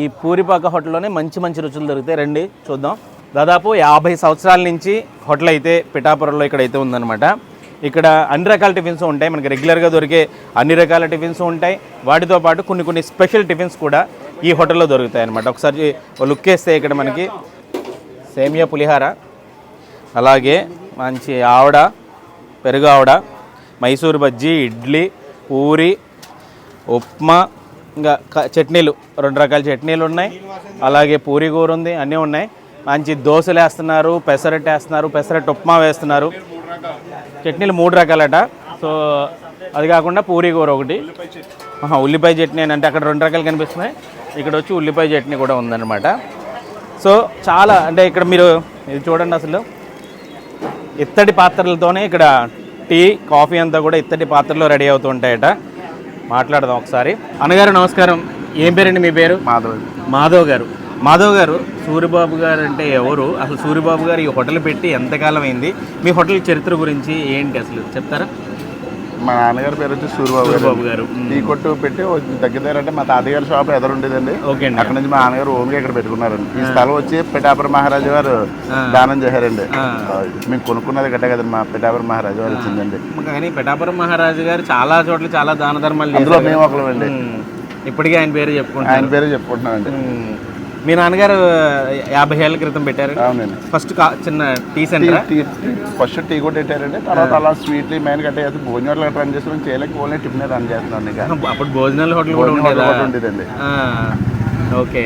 ఈ పూరిపాక హోటల్లోనే మంచి మంచి రుచులు దొరుకుతాయి. రండి చూద్దాం. దాదాపు యాభై సంవత్సరాల నుంచి హోటల్ అయితే పిఠాపురంలో ఇక్కడ అయితే ఉందన్నమాట. ఇక్కడ అన్ని రకాల టిఫిన్స్ ఉంటాయి. మనకి రెగ్యులర్గా దొరికే అన్ని రకాల టిఫిన్స్ ఉంటాయి. వాటితో పాటు కొన్ని కొన్ని స్పెషల్ టిఫిన్స్ కూడా ఈ హోటల్లో దొరుకుతాయి అనమాట ఒకసారి లుక్ వేస్తే ఇక్కడ మనకి సేమియా పులిహార అలాగే మంచి ఆవడ పెరుగు ఆవడ మైసూరు బజ్జీ ఇడ్లీ పూరి ఉప్మా ఇంకా చట్నీలు రెండు రకాల చట్నీలు ఉన్నాయి. అలాగే పూరి కూర ఉంది అన్నీ ఉన్నాయి. మంచి దోశలు వేస్తున్నారు పెసరట్టు వేస్తున్నారు పెసరట్టు ఉప్మా వేస్తున్నారు. చట్నీలు మూడు రకాలట. సో అది కాకుండా పూరి కూర ఒకటి. ఉల్లిపాయ చట్నీ అని అంటే అక్కడ రెండు రకాలు కనిపిస్తున్నాయి. ఇక్కడ వచ్చి ఉల్లిపాయ చట్నీ కూడా ఉందన్నమాట. సో చాలా అంటే ఇక్కడ మీరు ఇది చూడండి అసలు. ఇత్తడి పాత్రలతోనే ఇక్కడ టీ కాఫీ అంతా కూడా ఇత్తడి పాత్రలో రెడీ అవుతూ ఉంటాయట. మాట్లాడదాం ఒకసారి. అన్నగారు నమస్కారం. ఏం పేరండి మీ పేరు? మాధవ్ మాధవ్ గారు. మాధవ్ గారు సూర్యబాబు గారు అంటే ఎవరు? అసలు సూర్యబాబు గారు ఈ హోటల్ పెట్టి ఎంతకాలం అయింది? మీ హోటల్ చరిత్ర గురించి ఏంటి అసలు? చెప్తారా? మా నాన్నగారి పేరు వచ్చి సూర్యబాబు గారు. సూర్యబాబు గారు. టీ కొట్టు పెట్టి దగ్గర దగ్గర అంటే మా తాతగారి షాప్ ఎదురు ఉండేదండి. అండి. అక్కడ నుంచి మా నాన్నగారు ఓన్గా ఇక్కడ పెట్టుకున్నారండి. ఈ స్థలం వచ్చి పిఠాపురం మహారాజు గారు. దానం చేశారండి. మేము కొనుక్కున్నది గట్టే కదండి మా పిఠాపురం మహారాజు గారు ఇచ్చిందండి. కానీ పిఠాపురం మహారాజు గారు చాలా చోట్ల చాలా దాన ధర్మాలు అందులో మేము ఒకళ్ళమండి. మ్, ఇప్పటికీ ఆయన పేరు చెప్పుకుంటారు. ఆయన పేరే చెప్పుకుంటున్నామండి. మ్, మీ నాన్నగారు యాభై ఏళ్ళ క్రితం పెట్టారు అవునండి. ఫస్ట్ చిన్న tea centre? Tea first tea కూడా పెట్టారండి. తర్వాత అలా స్వీట్లు మెయిన్ గట్టే చేసి భోజనాలు గట్రా రన్ చేస్తున్నాం చేయలేక ఓన్లీ టిఫిన్ రన్ చేస్తున్నాం అప్పుడు భోజనాల హోటల్ కూడా ఉండేదండి. ఓకే.